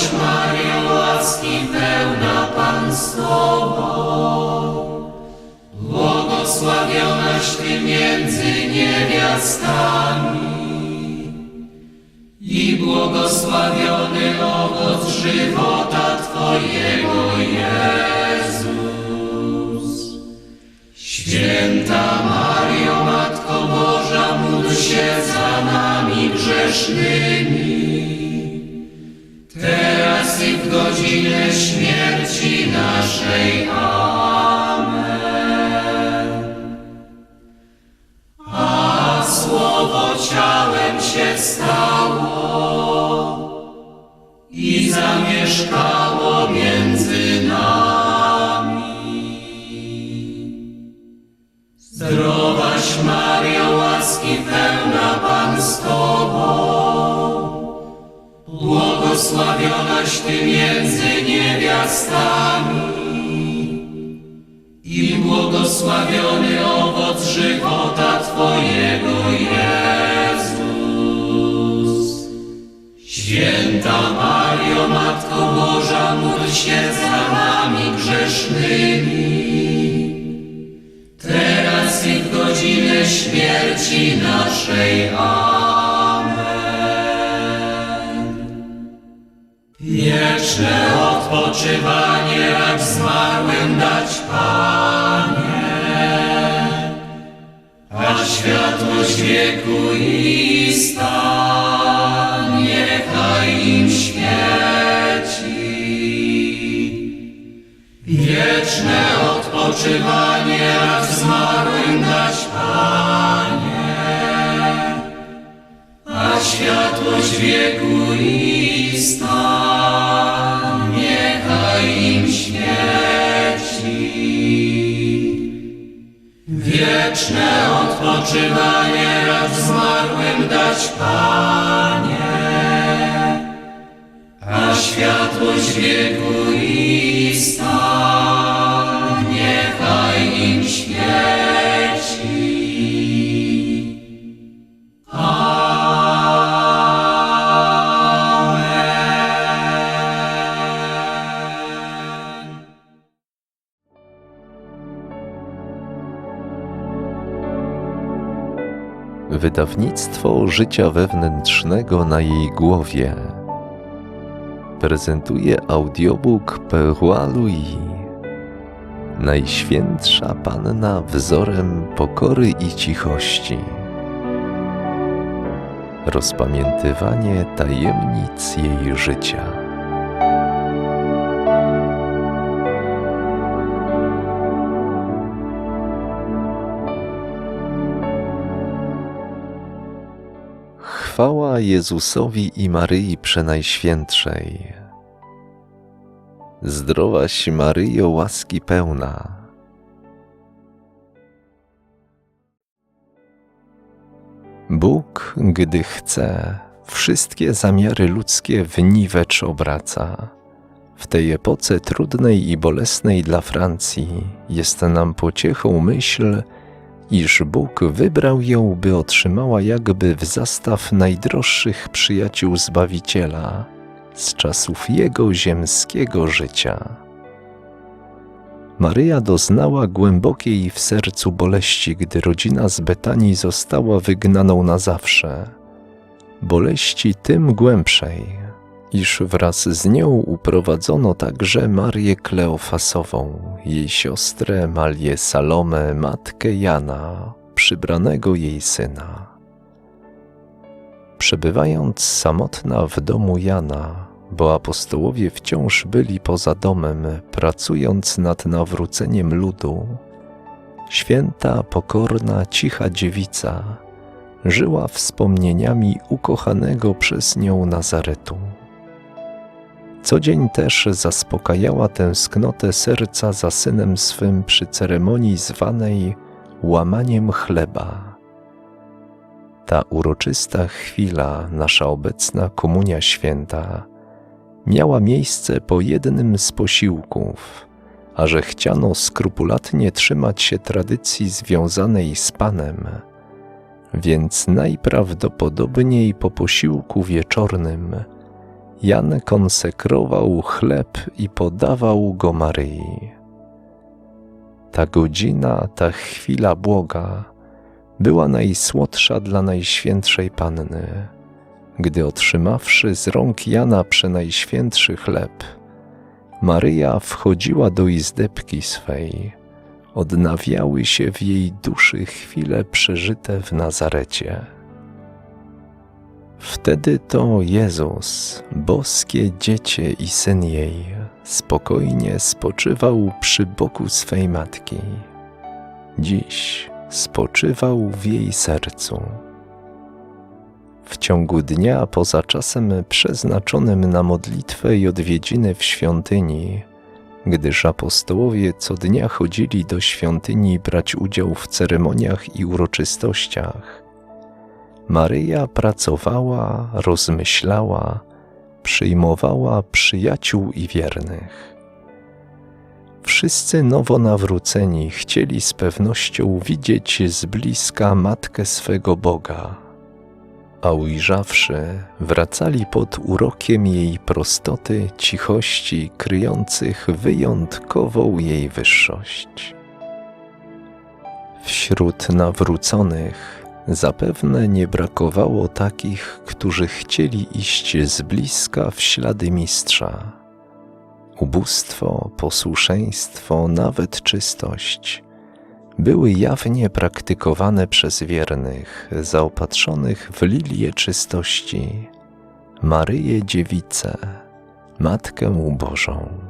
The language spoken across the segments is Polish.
Zdrowaś łaski pełna Pan z Tobą. Błogosławionaś Ty między niewiastami i błogosławiony owoc żywota Twojego Jezus. Święta Mario, Matko Boża, módl za nami grzesznymi, teraz i w godzinę śmierci naszej. Amen. A Słowo ciałem się stało i zamieszkało błogosławionaś Ty między niewiastami i błogosławiony owoc żywota Twojego Jezus. Święta Mario, Matko Boża, módl się za nami grzesznymi, teraz i w godzinę śmierci naszej. Amen. Wieczne odpoczywanie racz zmarłym dać, Panie, a światłość wieku i stan niechaj im świeci. Wieczne odpoczywanie racz zmarłym dać, Panie, a światłość wieku i stan Wieczne odpoczywanie racz zmarłym dać, Panie, a światłość wieku i stan niechaj im świeci. Wydawnictwo życia wewnętrznego na jej głowie prezentuje audiobook Perroi Louis. Najświętsza Panna wzorem pokory i cichości. Rozpamiętywanie tajemnic jej życia. Chwała Jezusowi i Maryi Przenajświętszej. Zdrowaś Maryjo, łaski pełna. Bóg, gdy chce, wszystkie zamiary ludzkie w niwecz obraca. W tej epoce trudnej i bolesnej dla Francji jest nam pociechą myśl, iż Bóg wybrał ją, by otrzymała jakby w zastaw najdroższych przyjaciół Zbawiciela z czasów jego ziemskiego życia. Maryja doznała głębokiej w sercu boleści, gdy rodzina z Betanii została wygnaną na zawsze. Boleści tym głębszej, iż wraz z nią uprowadzono także Marię Kleofasową, jej siostrę Malię Salomę, matkę Jana, przybranego jej syna. Przebywając samotna w domu Jana, bo apostołowie wciąż byli poza domem, pracując nad nawróceniem ludu, święta, pokorna, cicha dziewica żyła wspomnieniami ukochanego przez nią Nazaretu. Co dzień też zaspokajała tęsknotę serca za synem swym przy ceremonii zwanej łamaniem chleba. Ta uroczysta chwila, nasza obecna Komunia Święta, miała miejsce po jednym z posiłków, a że chciano skrupulatnie trzymać się tradycji związanej z Panem, więc najprawdopodobniej po posiłku wieczornym Jan konsekrował chleb i podawał go Maryi. Ta godzina, ta chwila błoga była najsłodsza dla Najświętszej Panny, gdy otrzymawszy z rąk Jana przenajświętszy chleb, Maryja wchodziła do izdebki swej, odnawiały się w jej duszy chwile przeżyte w Nazarecie. Wtedy to Jezus, boskie dziecię i syn jej, spokojnie spoczywał przy boku swej matki. Dziś spoczywał w jej sercu. W ciągu dnia poza czasem przeznaczonym na modlitwę i odwiedziny w świątyni, gdyż apostołowie co dnia chodzili do świątyni brać udział w ceremoniach i uroczystościach, Maryja pracowała, rozmyślała, przyjmowała przyjaciół i wiernych. Wszyscy nowonawróceni chcieli z pewnością widzieć z bliska Matkę swego Boga, a ujrzawszy, wracali pod urokiem jej prostoty, cichości, kryjących wyjątkową jej wyższość. Wśród nawróconych zapewne nie brakowało takich, którzy chcieli iść z bliska w ślady mistrza. Ubóstwo, posłuszeństwo, nawet czystość były jawnie praktykowane przez wiernych, zaopatrzonych w lilię czystości, Maryję Dziewicę, Matkę Bożą.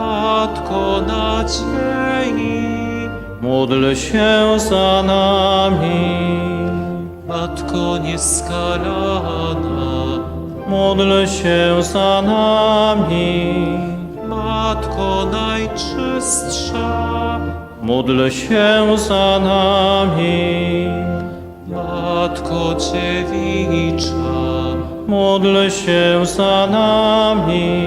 Matko nadziei, módl się za nami. Matko nieskalana, Módl się za nami. Matko najczystsza, Módl się za nami. Matko dziewicza, Módl się za nami.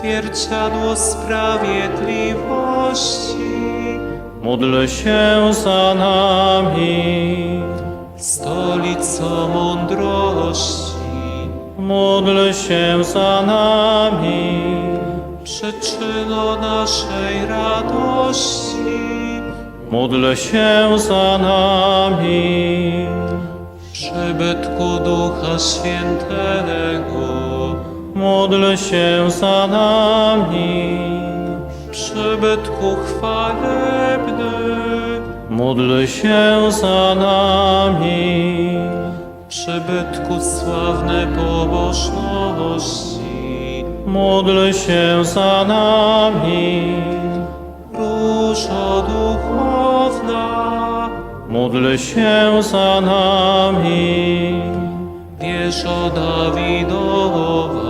Zwierciadło sprawiedliwości, Módl się za nami. stolico mądrości, Módl się za nami. przyczyno naszej radości, Módl się za nami. przybytku Ducha Świętego, Módl się za nami. przybytku chwalebny, Módl się za nami. przybytku sławnej pobożności, Módl się za nami. różo duchowna, Módl się za nami. wieżo Dawidowa,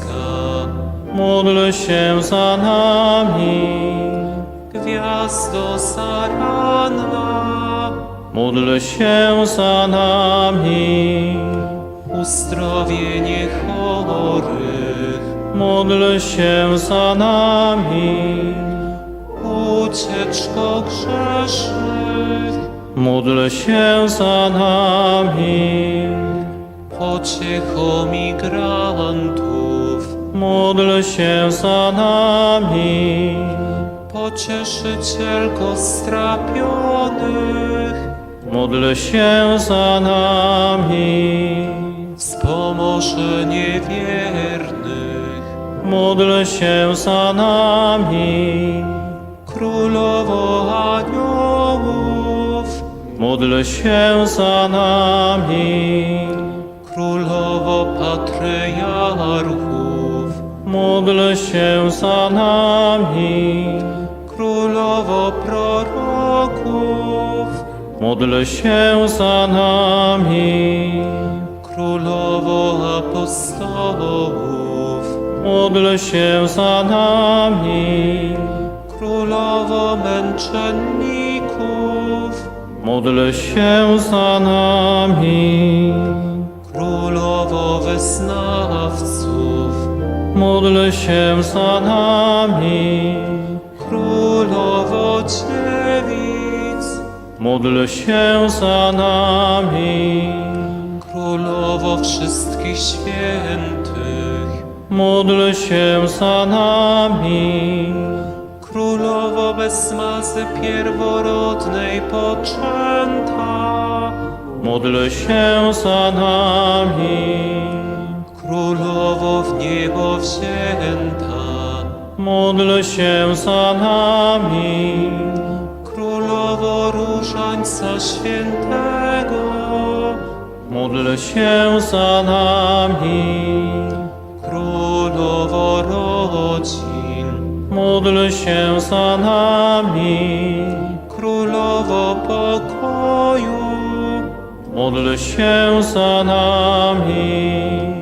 Módl się za nami. gwiazdo zaranna, Módl się za nami. uzdrowienie chorych, Módl się za nami. ucieczko grzesznych, Módl się za nami. pociecho migrantów, Módl się za nami. pocieszycielko strapionych, Módl się za nami. wspomoże niewiernych, Módl się za nami. królowo aniołów, Módl się za nami. królowo patriarchów, Módl się za nami. królowo proroków, Módl się za nami. królowo apostołów, Módl się za nami. królowo męczenników, Módl się za nami. królowo wyznawców, Módl się za nami. królowo dziewic, módl się za nami. Królowo wszystkich świętych, Módl się za nami. Królowo bez mazy pierworodnej poczęta, Módl się za nami. Królowo w niebo wzięta, Módl się za nami. Królowo różańca świętego, Módl się za nami. Królowo rodzin, Módl się za nami. Królowo pokoju, Módl się za nami.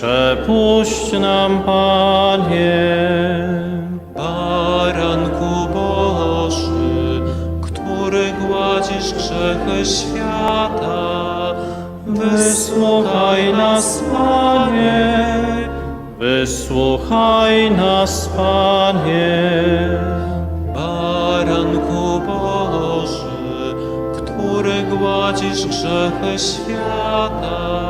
przepuść nam, Panie. Baranku Boży, który gładzisz grzechy świata, Wysłuchaj nas, Panie, wysłuchaj nas, Panie. Baranku Boży, który gładzisz grzechy świata,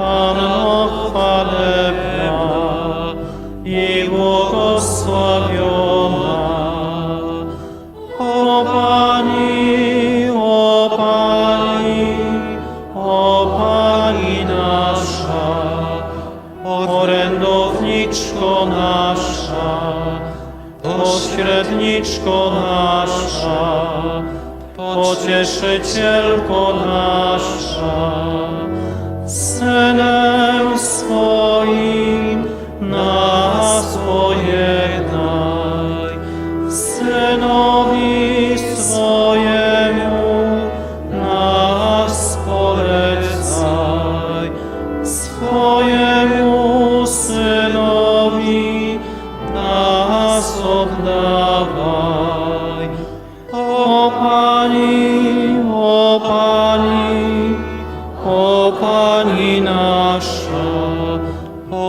Panno chwalebna i błogosławiona. O Pani, o Pani, o Pani nasza, orędowniczko nasza, pośredniczko nasza, pocieszycielko nasza, synem swoim nas pojednaj,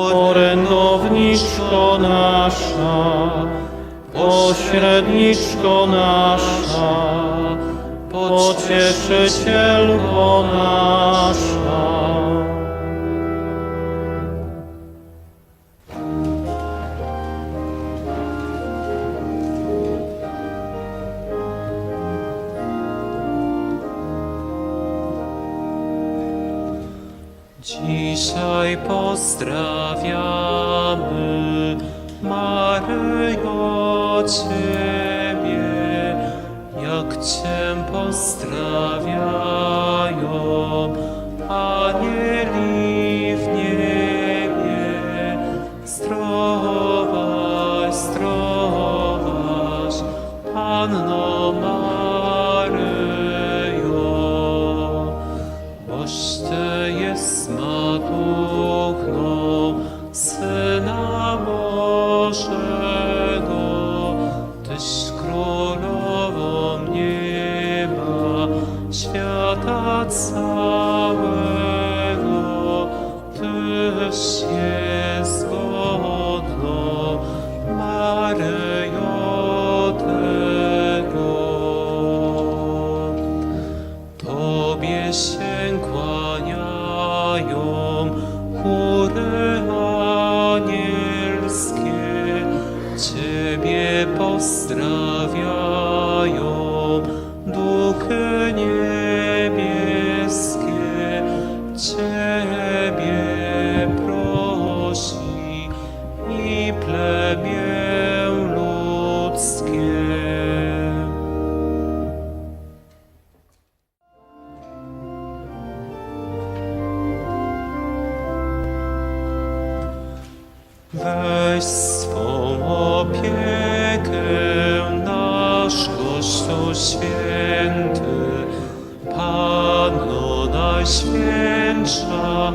orędowniczko nasza, pośredniczko nasza, pocieszycielko nasza. Amen. Jezus święty, Panno Najświętsza.